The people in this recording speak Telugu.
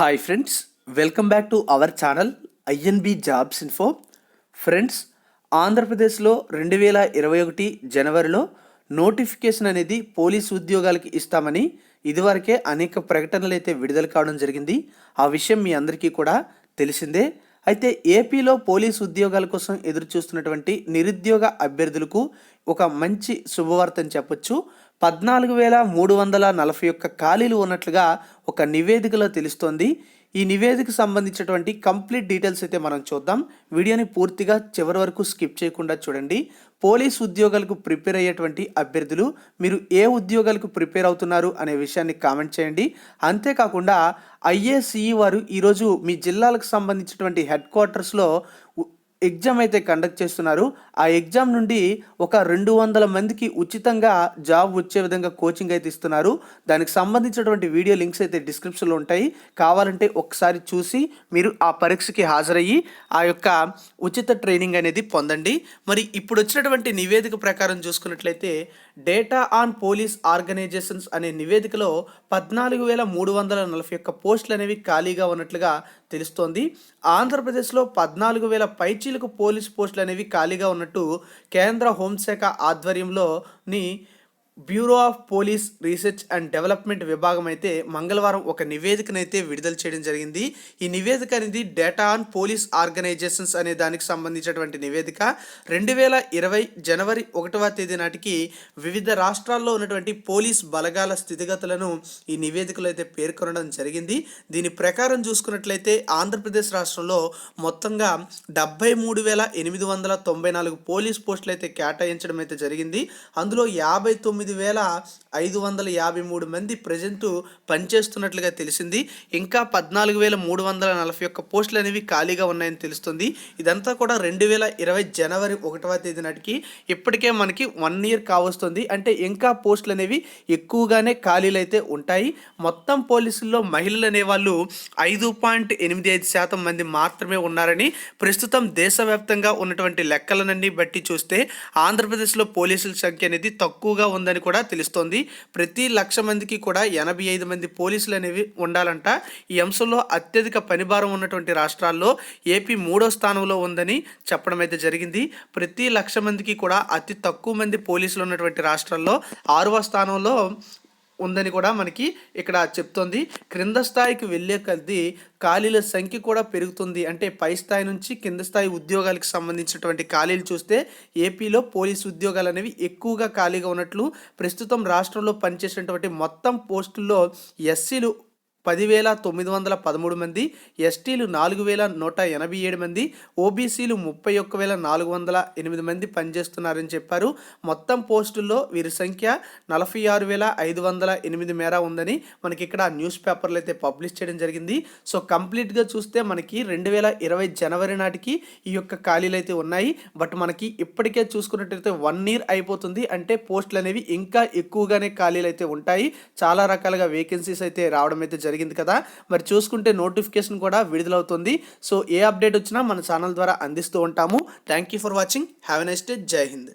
Hi friends welcome back to our channel INB jobs info friends ఆంధ్రప్రదేశ్లో రెండు వేల ఇరవై ఒకటి జనవరిలో నోటిఫికేషన్ అనేది పోలీస్ ఉద్యోగాలకి ఇస్తామని ఇదివరకే అనేక ప్రకటనలు అయితే విడుదల కావడం జరిగింది. ఆ విషయం మీ అందరికీ కూడా తెలిసిందే. అయితే ఏపీలో పోలీస్ ఉద్యోగాల కోసం ఎదురు చూస్తున్నటువంటి నిరుద్యోగ అభ్యర్థులకు ఒక మంచి శుభవార్త అని చెప్పొచ్చు. పద్నాలుగు వేల మూడు వందల నలభై ఒక్క ఖాళీలు ఉన్నట్లుగా ఒక నివేదికలో తెలుస్తోంది. ఈ నివేదిక సంబంధించినటువంటి కంప్లీట్ డీటెయిల్స్ అయితే మనం చూద్దాం. వీడియోని పూర్తిగా చివరి వరకు స్కిప్ చేయకుండా చూడండి. పోలీస్ ఉద్యోగాలకు ప్రిపేర్ అయ్యేటువంటి అభ్యర్థులు మీరు ఏ ఉద్యోగాలకు ప్రిపేర్ అవుతున్నారు అనే విషయాన్ని కామెంట్ చేయండి. అంతేకాకుండా ఐఏసీఈ వారు ఈరోజు మీ జిల్లాలకు సంబంధించినటువంటి హెడ్ క్వార్టర్స్లో ఎగ్జామ్ అయితే కండక్ట్ చేస్తున్నారు. ఆ ఎగ్జామ్ నుండి ఒక రెండు వందల మందికి ఉచితంగా జాబ్ వచ్చే విధంగా కోచింగ్ అయితే ఇస్తున్నారు. దానికి సంబంధించినటువంటి వీడియో లింక్స్ అయితే డిస్క్రిప్షన్లో ఉంటాయి. కావాలంటే ఒకసారి చూసి మీరు ఆ పరీక్షకి హాజరయ్యి ఆ యొక్క ఉచిత ట్రైనింగ్ అనేది పొందండి. మరి ఇప్పుడు వచ్చినటువంటి నివేదిక ప్రకారం చూసుకున్నట్లయితే డేటా ఆన్ పోలీస్ ఆర్గనైజేషన్స్ అనే నివేదికలో పద్నాలుగు వేల మూడు వందల నలభై ఒక్క పోస్టులు అనేవి ఖాళీగా ఉన్నట్లుగా తెలుస్తోంది. ఆంధ్రప్రదేశ్లో పద్నాలుగు వేల పైచీలకు పోలీస్ పోస్టులు అనేవి ఖాళీగా ఉన్నట్టు కేంద్ర హోంశాఖ ఆధ్వర్యంలోని bureau of police research and development విభాగం అయితే మంగళవారం ఒక నివేదికనైతే విడుదల చేయడం జరిగింది. ఈ నివేదిక అనేది డేటా ఆన్ పోలీస్ ఆర్గనైజేషన్స్ అనే దానికి సంబంధించినటువంటి నివేదిక. రెండు వేల ఇరవై జనవరి ఒకటవ తేదీ నాటికి వివిధ రాష్ట్రాల్లో ఉన్నటువంటి పోలీస్ బలగాల స్థితిగతులను ఈ నివేదికలో అయితే పేర్కొనడం జరిగింది. దీని ప్రకారం చూసుకున్నట్లయితే ఆంధ్రప్రదేశ్ రాష్ట్రంలో మొత్తంగా డెబ్బై మూడు వేల ఎనిమిది వందల తొంభై నాలుగు పోలీస్ పోస్టులు అయితే కేటాయించడం అయితే జరిగింది. అందులో యాభై తొమ్మిది తొమ్మిది వేల ఐదు వందల యాభై మూడు మంది ప్రజెంట్ పనిచేస్తున్నట్లుగా తెలిసింది. ఇంకా పద్నాలుగు వేల మూడు వందల నలభై ఒక్క పోస్టులు అనేవి ఖాళీగా ఉన్నాయని తెలుస్తుంది. ఇదంతా కూడా రెండు వేల ఇరవై జనవరి ఒకటవ తేదీ నాటికి ఇప్పటికే మనకి వన్ ఇయర్ కావస్తుంది. అంటే ఇంకా పోస్టులు అనేవి ఎక్కువగానే ఖాళీలు అయితే ఉంటాయి. మొత్తం పోలీసుల్లో మహిళలు అనేవాళ్ళు ఐదు పాయింట్ ఎనిమిది ఐదు శాతం మంది మాత్రమే ఉన్నారని ప్రస్తుతం దేశవ్యాప్తంగా ఉన్నటువంటి లెక్కలనన్నీ బట్టి చూస్తే ఆంధ్రప్రదేశ్లో పోలీసుల సంఖ్య అనేది తక్కువగా ఉందని అని కూడా తెలుస్తోంది. ప్రతి లక్ష మందికి కూడా ఎనభై ఐదు మంది పోలీసులు అనేవి ఉండాలంట. ఈ అంశంలో అత్యధిక పనిభారం ఉన్నటువంటి రాష్ట్రాల్లో ఏపీ మూడో స్థానంలో ఉందని చెప్పడం అయితే జరిగింది. ప్రతి లక్ష మందికి కూడా అతి తక్కువ మంది పోలీసులు ఉన్నటువంటి రాష్ట్రాల్లో ఆరవ స్థానంలో ఉందని కూడా మనకి ఇక్కడ చెప్తోంది. క్రింద స్థాయికి వెళ్ళే కొద్దీ ఖాళీల సంఖ్య కూడా పెరుగుతుంది. అంటే పై స్థాయి నుంచి కింద స్థాయి ఉద్యోగాలకు సంబంధించినటువంటి ఖాళీలు చూస్తే ఏపీలో పోలీసు ఉద్యోగాలు అనేవి ఎక్కువగా ఖాళీగా ఉన్నట్లు ప్రస్తుతం రాష్ట్రంలో పనిచేసినటువంటి మొత్తం పోస్టుల్లో ఎస్సీలు పదివేల తొమ్మిది వందల పదమూడు మంది ఎస్టీలు నాలుగు వేల నూట ఎనభై ఏడు మంది ఓబీసీలు ముప్పై ఒక్క వేల నాలుగు వందల ఎనిమిది మంది పనిచేస్తున్నారని చెప్పారు. మొత్తం పోస్టుల్లో వీరి సంఖ్య నలభై ఆరు వేల ఐదు వందల ఎనిమిది మేర ఉందని మనకి ఇక్కడ న్యూస్ పేపర్లు అయితే పబ్లిష్ చేయడం జరిగింది. సో కంప్లీట్గా చూస్తే మనకి రెండు వేల ఇరవై జనవరి నాటికి ఈ యొక్క ఖాళీలు అయితే ఉన్నాయి. బట్ మనకి ఇప్పటికే చూసుకున్నట్టయితే వన్ ఇయర్ అయిపోతుంది. అంటే పోస్టులు అనేవి ఇంకా ఎక్కువగానే ఖాళీలు అయితే ఉంటాయి. చాలా రకాలుగా వేకెన్సీస్ అయితే రావడం అయితే జరిగింది కదా. మరి చూసుకుంటే నోటిఫికేషన్ కూడా విడుదలవుతుంది. సో ఏ అప్డేట్ వచ్చినా మన ఛానల్ ద్వారా అందిస్తూ ఉంటాము. Thank you for watching. Have next day. Jai Hind.